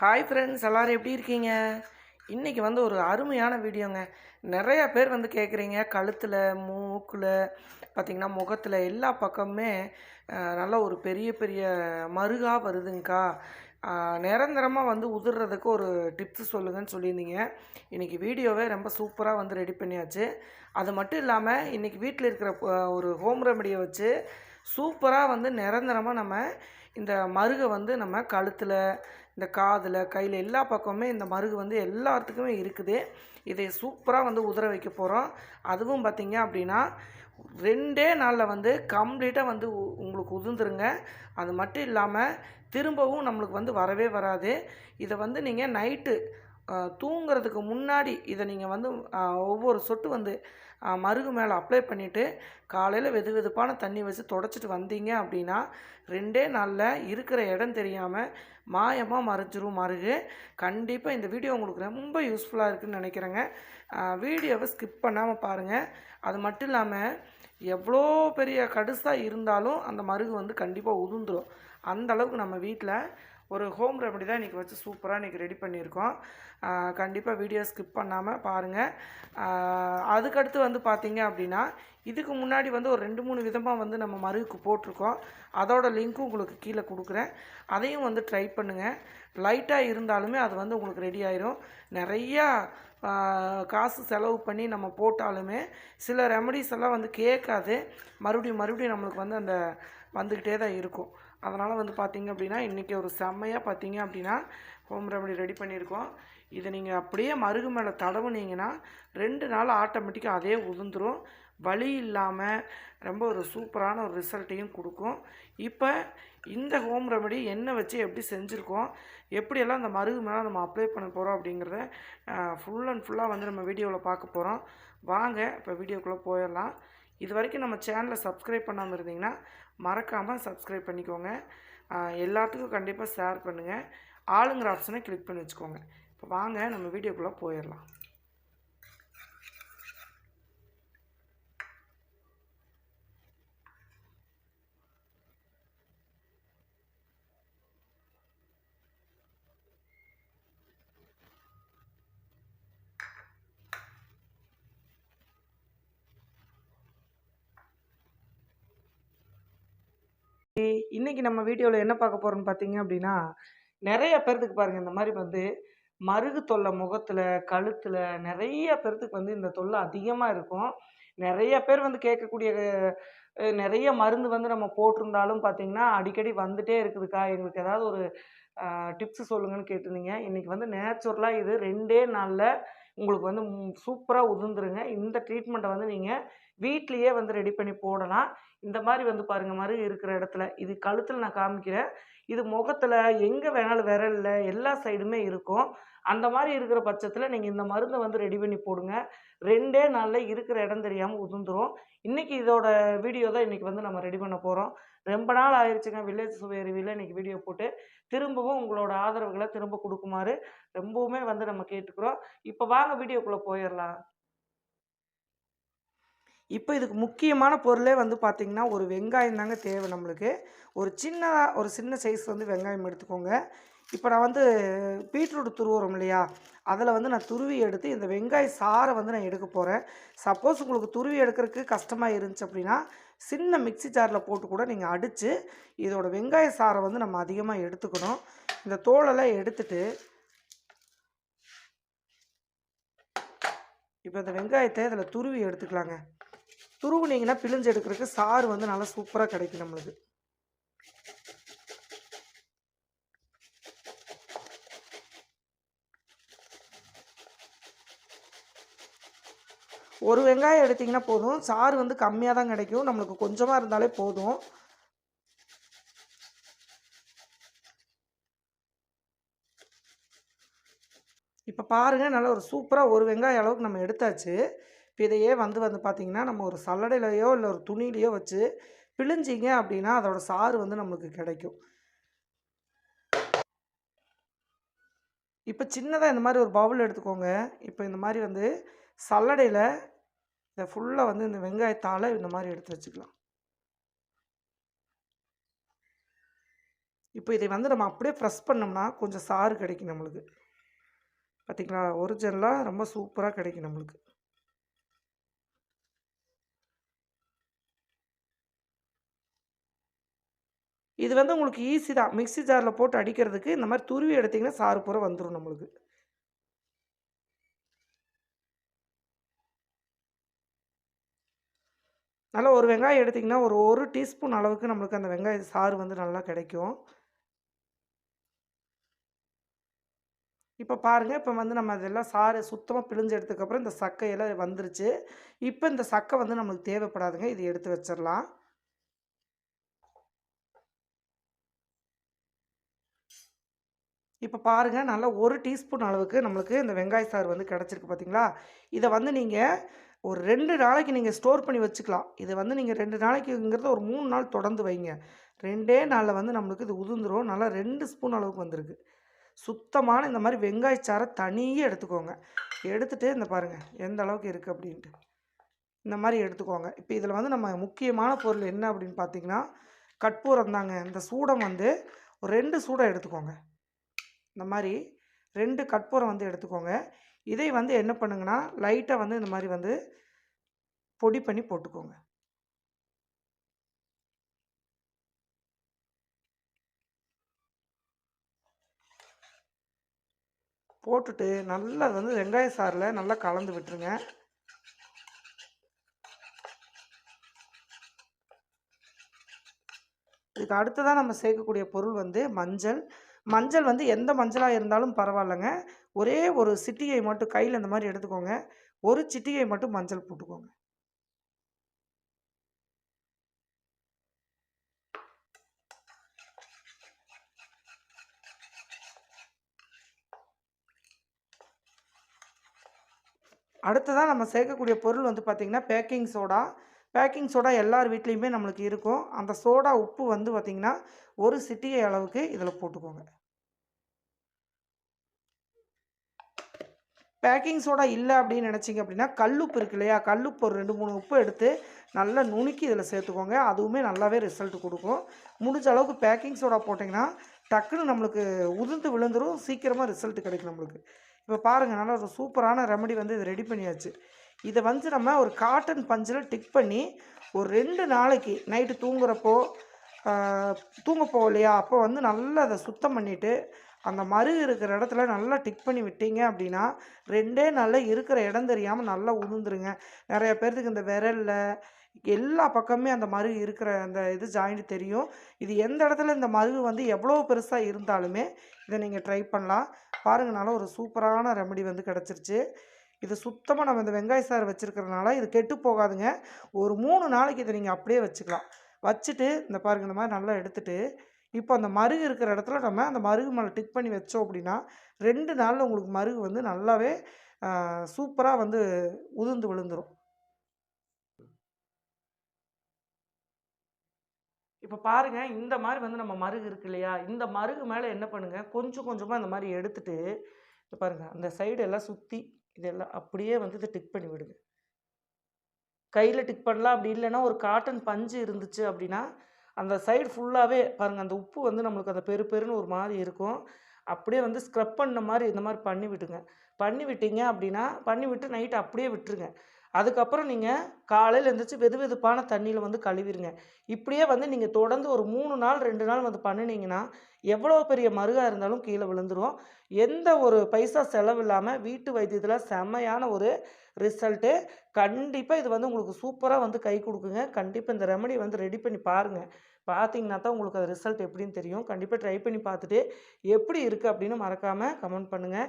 Hi friends எல்லோரும் எப்படி இருக்கீங்க? இன்றைக்கி வந்து ஒரு அருமையான வீடியோங்க. நிறையா பேர் வந்து கேட்குறீங்க கழுத்தில் மூக்கில் பார்த்திங்கன்னா முகத்தில் எல்லா பக்கமுமே நல்ல ஒரு பெரிய பெரிய மருகா வருதுங்க்கா நிரந்தரமாக வந்து உதிர்றதுக்கு ஒரு டிப்ஸ் சொல்லுங்கன்னு சொல்லியிருந்தீங்க. இன்றைக்கி வீடியோவே ரொம்ப சூப்பராக வந்து ரெடி பண்ணியாச்சு. அது மட்டும் இல்லாமல் இன்றைக்கி வீட்டில் இருக்கிற ஒரு ஹோம் ரெமடியை வச்சு சூப்பராக வந்து நிரந்தரமாக நம்ம இந்த மருகை வந்து நம்ம கழுத்தில் இந்த காதில் கையில் எல்லா பக்கமுமே இந்த மருகு வந்து எல்லாத்துக்குமே இருக்குது. இதை சூப்பராக வந்து உதற வைக்க போகிறோம் அதுவும் பார்த்திங்க அப்படின்னா ரெண்டே நாளில் வந்து கம்ப்ளீட்டாக வந்து உ- உங்களுக்கு உதிர்ந்துருங்க. அது மட்டும் இல்லாமல் திரும்பவும் நம்மளுக்கு வந்து வரவே வராது. இதை வந்து நீங்கள் நைட்டு தூங்குறதுக்கு முன்னாடி இதை நீங்கள் வந்து ஒவ்வொரு சொட்டு வந்து மருகு மேலே அப்ளை பண்ணிவிட்டு காலையில் வெது வெதுப்பான தண்ணி வச்சு தொடச்சிட்டு வந்தீங்க அப்படின்னா ரெண்டே நாளில் இருக்கிற இடம் தெரியாமல் மாயமாக மறைஞ்சிரும் மருகு. கண்டிப்பாக இந்த வீடியோ உங்களுக்கு ரொம்ப யூஸ்ஃபுல்லாக இருக்குதுன்னு நினைக்கிறேங்க. வீடியோவை ஸ்கிப் பண்ணாமல் பாருங்கள் அது மட்டும் இல்லாமல் எவ்வளோ பெரிய கடுசாக இருந்தாலும் அந்த மருகு வந்து கண்டிப்பாக உதுந்துடும் அந்த அளவுக்கு நம்ம வீட்டில் ஒரு ஹோம் ரெமடி தான் இன்றைக்கி வச்சு சூப்பராக இன்றைக்கி ரெடி பண்ணியிருக்கோம். கண்டிப்பாக வீடியோ ஸ்கிப் பண்ணாமல் பாருங்கள் அதுக்கடுத்து வந்து பார்த்திங்க அப்படின்னா இதுக்கு முன்னாடி வந்து ஒரு ரெண்டு மூணு விதமாக வந்து நம்ம மருகுக்கு போட்டிருக்கோம். அதோட லிங்க்கும் உங்களுக்கு கீழே கொடுக்குறேன். அதையும் வந்து ட்ரை பண்ணுங்கள் லைட்டாக இருந்தாலுமே அது வந்து உங்களுக்கு ரெடி ஆயிரும். நிறையா காசு செலவு பண்ணி நம்ம போட்டாலுமே சில ரெமடிஸ் எல்லாம் வந்து கேட்காது. மறுபடியும் மறுபடியும் நம்மளுக்கு வந்து அந்த வந்துக்கிட்டே தான் இருக்கும். அதனால் வந்து பார்த்தீங்க அப்படின்னா இன்றைக்கி ஒரு செம்மையாக பார்த்தீங்க அப்படின்னா ஹோம் ரெமடி ரெடி பண்ணியிருக்கோம். இதை நீங்கள் அப்படியே மருகு மேலே தடவுனீங்கன்னா ரெண்டு நாள் ஆட்டோமேட்டிக்காக அதே உதிர்ந்துடும் வலி இல்லாமல் ரொம்ப ஒரு சூப்பரான ஒரு ரிசல்ட்டையும் கொடுக்கும். இப்போ இந்த ஹோம் ரெமடி என்ன வச்சு எப்படி செஞ்சுருக்கோம் எப்படியெல்லாம் அந்த மருகு மேலே நம்ம அப்ளை பண்ண போகிறோம் அப்படிங்கிறத ஃபுல் அண்ட் ஃபுல்லாக வந்து நம்ம வீடியோவில் பார்க்க போகிறோம் வாங்க இப்போ வீடியோக்குள்ளே போயிடலாம். இது வரைக்கும் நம்ம சேனலை சப்ஸ்கிரைப் பண்ணாமல் இருந்தீங்கன்னா மறக்காமல் சப்ஸ்கிரைப் பண்ணிக்கோங்க. எல்லாத்துக்கும் கண்டிப்பாக ஷேர் பண்ணுங்கள் ஆளுங்கிற ஆப்ஷனை கிளிக் பண்ணி வச்சுக்கோங்க. இப்போ வாங்க நம்ம வீடியோக்குள்ளே போயிடலாம். இன்னைக்கு நம்ம வீடியோவில் என்ன பார்க்க போகிறோம்னு பார்த்தீங்க அப்படின்னா நிறைய பேர்த்துக்கு பாருங்கள் இந்த மாதிரி வந்து மருகு தொல்லை முகத்தில் கழுத்தில் நிறைய பேர்த்துக்கு வந்து இந்த தொல்லை அதிகமாக இருக்கும். நிறைய பேர் வந்து கேட்கக்கூடிய நிறைய மருந்து வந்து நம்ம போட்டிருந்தாலும் பார்த்தீங்கன்னா அடிக்கடி வந்துட்டே இருக்குதுக்கா? எங்களுக்கு ஏதாவது ஒரு டிப்ஸ் சொல்லுங்கன்னு கேட்டிருந்தீங்க. இன்றைக்கி வந்து நேச்சுரலாக இது ரெண்டே நாளில் உங்களுக்கு வந்து சூப்பராக உதிர்ந்துருங்க. இந்த ட்ரீட்மெண்ட்டை வந்து நீங்கள் வீட்லேயே வந்து ரெடி பண்ணி போடலாம். இந்த மாதிரி வந்து பாருங்க மாதிரி இருக்கிற இடத்துல. இது கழுத்தில் நான் காமிக்கிறேன். இது முகத்தில் எங்கே வேணாலும் விரலில் எல்லா சைடுமே இருக்கும். அந்த மாதிரி இருக்கிற பட்சத்தில் நீங்கள் இந்த மருந்தை வந்து ரெடி பண்ணி போடுங்க. ரெண்டே நாளில் இருக்கிற இடம் தெரியாமல் உதிர்ந்துரும். இன்றைக்கி இதோட வீடியோ தான் இன்றைக்கி வந்து நம்ம ரெடி பண்ண போகிறோம் ரொம்ப நாள் ஆயிடுச்சுங்க வில்லேஜ் சுவையறிவியில் இன்றைக்கி வீடியோ போட்டு திரும்பவும் உங்களோட ஆதரவுகளை திரும்ப கொடுக்குமாறு ரொம்பவுமே வந்து நம்ம கேட்டுக்கிறோம். இப்போ வாங்க வீடியோக்குள்ளே போயிடலாம். இப்போ இதுக்கு முக்கியமான பொருளே வந்து பார்த்திங்கன்னா ஒரு வெங்காயம் தாங்க தேவை நம்மளுக்கு. ஒரு சின்னதாக ஒரு சின்ன சைஸ் வந்து வெங்காயம் எடுத்துக்கோங்க. இப்போ நான் வந்து பீட்ரூட் துருவுறோம் இல்லையா? அதில் வந்து நான் துருவி எடுத்து இந்த வெங்காய சாறை வந்து நான் எடுக்க போகிறேன் சப்போஸ் உங்களுக்கு துருவி எடுக்கிறதுக்கு கஷ்டமாக இருந்துச்சு அப்படின்னா சின்ன மிக்சி ஜாரில் போட்டு கூட நீங்கள் அடித்து இதோட வெங்காய சாறை வந்து நம்ம அதிகமாக எடுத்துக்கணும். இந்த தோலெல்லாம் எடுத்துட்டு இப்போ இந்த வெங்காயத்தை இதில் துருவி எடுத்துக்கலாங்க. துருவுனீங்கன்னா பிழிஞ்சு எடுக்கிறதுக்கு சாறு வந்து நல்லா சூப்பராக கிடைக்கும் நம்மளுக்கு. ஒரு வெங்காயம் எடுத்திங்கன்னா போதும். சாறு வந்து கம்மியாக தான் கிடைக்கும். நம்மளுக்கு கொஞ்சமாக இருந்தாலே போதும். இப்போ பாருங்கள் நல்லா ஒரு சூப்பராக ஒரு வெங்காயம் அளவுக்கு நம்ம எடுத்தாச்சு. இப்போ இதையே வந்து வந்து பார்த்திங்கன்னா நம்ம ஒரு சல்லடையிலையோ இல்லை ஒரு துணியிலையோ வச்சு பிழிஞ்சிங்க அப்படின்னா அதோட சாறு வந்து நம்மளுக்கு கிடைக்கும். இப்போ சின்னதாக இந்த மாதிரி ஒரு பவுல் எடுத்துக்கோங்க. இப்போ இந்த மாதிரி வந்து சல்லடையில் இதை ஃபுல்லாக வந்து இந்த வெங்காயத்தால் இந்த மாதிரி எடுத்து வச்சுக்கலாம். இப்போ இதை வந்து நம்ம அப்படியே ஃப்ரெஷ் பண்ணோம்னா கொஞ்சம் சாறு கிடைக்கும் நம்மளுக்கு. பார்த்திங்களா? ஒரிஜினலாக ரொம்ப சூப்பராக கிடைக்கும் நம்மளுக்கு. இது வந்து உங்களுக்கு ஈஸி தான். மிக்ஸி ஜாரில் போட்டு அடிக்கிறதுக்கு இந்த மாதிரி துருவி எடுத்திங்கன்னா சாறு பூரா வந்துடும் நம்மளுக்கு. நல்லா ஒரு வெங்காயம் எடுத்திங்கன்னா ஒரு ஒரு டீஸ்பூன் அளவுக்கு நம்மளுக்கு அந்த வெங்காய சாறு வந்து நல்லா கிடைக்கும். இப்போ பாருங்கள் இப்போ வந்து நம்ம அதெல்லாம் சாறு சுத்தமாக பிழிஞ்சு எடுத்ததுக்கப்புறம் இந்த சக்கையெல்லாம் வந்துருச்சு. இப்போ இந்த சக்கை வந்து நம்மளுக்கு தேவைப்படாதுங்க. இது எடுத்து வச்சிடலாம். இப்போ பாருங்கள் நல்லா ஒரு டீஸ்பூன் அளவுக்கு நம்மளுக்கு இந்த வெங்காய சாறு வந்து கிடச்சிருக்கு பார்த்தீங்களா? இதை வந்து நீங்கள் ஒரு ரெண்டு நாளைக்கு நீங்கள் ஸ்டோர் பண்ணி வச்சுக்கலாம். இதை வந்து நீங்கள் ரெண்டு நாளைக்குங்கிறத ஒரு மூணு நாள் தொடர்ந்து வைங்க. ரெண்டே நாளில் வந்து நம்மளுக்கு இது உதிர்ந்துடும் நல்லா ரெண்டு ஸ்பூன் அளவுக்கு வந்திருக்கு. சுத்தமான இந்த மாதிரி வெங்காயச்சாரை தனியே எடுத்துக்கோங்க. எடுத்துகிட்டு இந்த பாருங்கள் எந்த அளவுக்கு இருக்குது அப்படின்ட்டு. இந்த மாதிரி எடுத்துக்கோங்க. இப்போ இதில் வந்து நம்ம முக்கியமான பொருள் என்ன அப்படின்னு பார்த்தீங்கன்னா கற்பூரம் தாங்க. இந்த சூடம் வந்து ஒரு ரெண்டு சூடம் எடுத்துக்கோங்க. இந்த மாதிரி ரெண்டு கற்பூரம் வந்து எடுத்துக்கோங்க. இதை வந்து என்ன பண்ணுங்கன்னா லைட்டாக வந்து இந்த மாதிரி வந்து பொடி பண்ணி போட்டுக்கோங்க. போட்டுட்டு நல்லா வந்து வெங்காய சாறில் நல்லா கலந்து விட்டுருங்க. இதுக்கு அடுத்ததாக நம்ம சேர்க்கக்கூடிய பொருள் வந்து மஞ்சள். மஞ்சள் வந்து எந்த மஞ்சளாக இருந்தாலும் பரவாயில்லைங்க. ஒரே ஒரு சிட்டிகை மட்டும் கையில் இந்த மாதிரி எடுத்துக்கோங்க. ஒரு சிட்டிகை மட்டும் மஞ்சள் போட்டுக்கோங்க. அடுத்ததாக நம்ம சேர்க்கக்கூடிய பொருள் வந்து பார்த்திங்கன்னா பேக்கிங் சோடா. பேக்கிங் சோடா எல்லார் வீட்லேயுமே நம்மளுக்கு இருக்கும். அந்த சோடா உப்பு வந்து பார்த்திங்கன்னா ஒரு சிட்டிகை அளவுக்கு இதில் போட்டுக்கோங்க. பேக்கிங் சோடா இல்லை அப்படின்னு நினச்சிங்க அப்படின்னா கல்லுப்பு இருக்கு இல்லையா? கல்லுப்பு ஒரு ரெண்டு மூணு உப்பு எடுத்து நல்லா நுணுக்கி இதில் சேர்த்துக்கோங்க. அதுவுமே நல்லாவே ரிசல்ட் கொடுக்கும். முடிஞ்ச அளவுக்கு பேக்கிங் சோடா போட்டிங்கன்னா டக்குன்னு நம்மளுக்கு உதிர்ந்து விழுந்துடும் சீக்கிரமாக ரிசல்ட் கிடைக்கும் நம்மளுக்கு. இப்போ பாருங்கள் நல்லா ஒரு சூப்பரான ரெமடி வந்து இது ரெடி பண்ணியாச்சு. இதை வந்து நம்ம ஒரு காட்டன் பஞ்சில் டிக் பண்ணி ஒரு ரெண்டு நாளைக்கு நைட்டு தூங்குறப்போ தூங்க போகலையா? இல்லையா அப்போ வந்து நல்லா அதை சுத்தம் பண்ணிவிட்டு அந்த மறு இருக்கிற இடத்துல நல்லா டிக் பண்ணி விட்டீங்க அப்படின்னா ரெண்டே நாளில் இருக்கிற இடம் தெரியாமல் நல்லா உளுந்துருங்க. நிறைய பேர்த்துக்கு இந்த விரலில் எல்லா பக்கமே அந்த மருகு இருக்கிற அந்த இது ஜாயிண்ட் தெரியும். இது எந்த இடத்துல இந்த மருகு வந்து எவ்வளோ பெருசாக இருந்தாலுமே இதை நீங்கள் ட்ரை பண்ணலாம். பாருங்கள் நல்லா ஒரு சூப்பரான ரெமடி வந்து கிடச்சிருச்சு. இது சுத்தமாக நம்ம இந்த வெங்காய சாறு வச்சுருக்கிறதுனால இது கெட்டு போகாதுங்க. ஒரு மூணு நாளைக்கு இதை நீங்கள் அப்படியே வச்சுக்கலாம். வச்சுட்டு இந்த பாருங்கள் இந்த மாதிரி நல்லா எடுத்துகிட்டு இப்போ அந்த மருகு இருக்கிற இடத்துல நம்ம அந்த மருகு மேலே டிக் பண்ணி வச்சோம் அப்படின்னா ரெண்டு நாளில் உங்களுக்கு மருகு வந்து நல்லாவே சூப்பராக வந்து உதிர்ந்து விழுந்துடும் இப்போ பாருங்கள் இந்த மாதிரி வந்து நம்ம மருகு இருக்கு இல்லையா? இந்த மருகு மேலே என்ன பண்ணுங்கள் கொஞ்சம் கொஞ்சமாக இந்த மாதிரி எடுத்துகிட்டு இப்போ பாருங்கள் அந்த சைடு எல்லாம் சுற்றி இதெல்லாம் அப்படியே வந்து இதை டிக் பண்ணி விடுங்க. கையில் டிக் பண்ணலாம் அப்படி இல்லைன்னா ஒரு காட்டன் பஞ்சு இருந்துச்சு அப்படின்னா அந்த சைடு ஃபுல்லாகவே பாருங்கள் அந்த உப்பு வந்து நம்மளுக்கு அந்த பெரு பெருன்னு ஒரு மாதிரி இருக்கும். அப்படியே வந்து ஸ்க்ரப் பண்ண மாதிரி இந்த மாதிரி பண்ணி விட்டுங்க பண்ணி விட்டீங்க அப்படின்னா பண்ணி விட்டு நைட்டு அப்படியே விட்டுருங்க. அதுக்கப்புறம் நீங்கள் காலையில் எழுந்திரிச்சு வெது வெதுப்பான தண்ணியில் வந்து கழுவிடுங்க இப்படியே வந்து நீங்கள் தொடர்ந்து ஒரு மூணு நாள் ரெண்டு நாள் வந்து பண்ணினீங்கன்னா எவ்வளோ பெரிய மருகாக இருந்தாலும் கீழே விழுந்துடும் எந்த ஒரு பைசா செலவு இல்லாமல் வீட்டு வைத்தியத்தில் செம்மையான ஒரு ரிசல்ட்டு கண்டிப்பாக இது வந்து உங்களுக்கு சூப்பராக வந்து கை கொடுக்குங்க. கண்டிப்பாக இந்த ரெமடி வந்து ரெடி பண்ணி பாருங்கள் பார்த்தீங்கன்னா தான் உங்களுக்கு அது ரிசல்ட் எப்படின்னு தெரியும். கண்டிப்பாக ட்ரை பண்ணி பார்த்துட்டு எப்படி இருக்குது அப்படின்னு மறக்காமல் கமெண்ட் பண்ணுங்கள்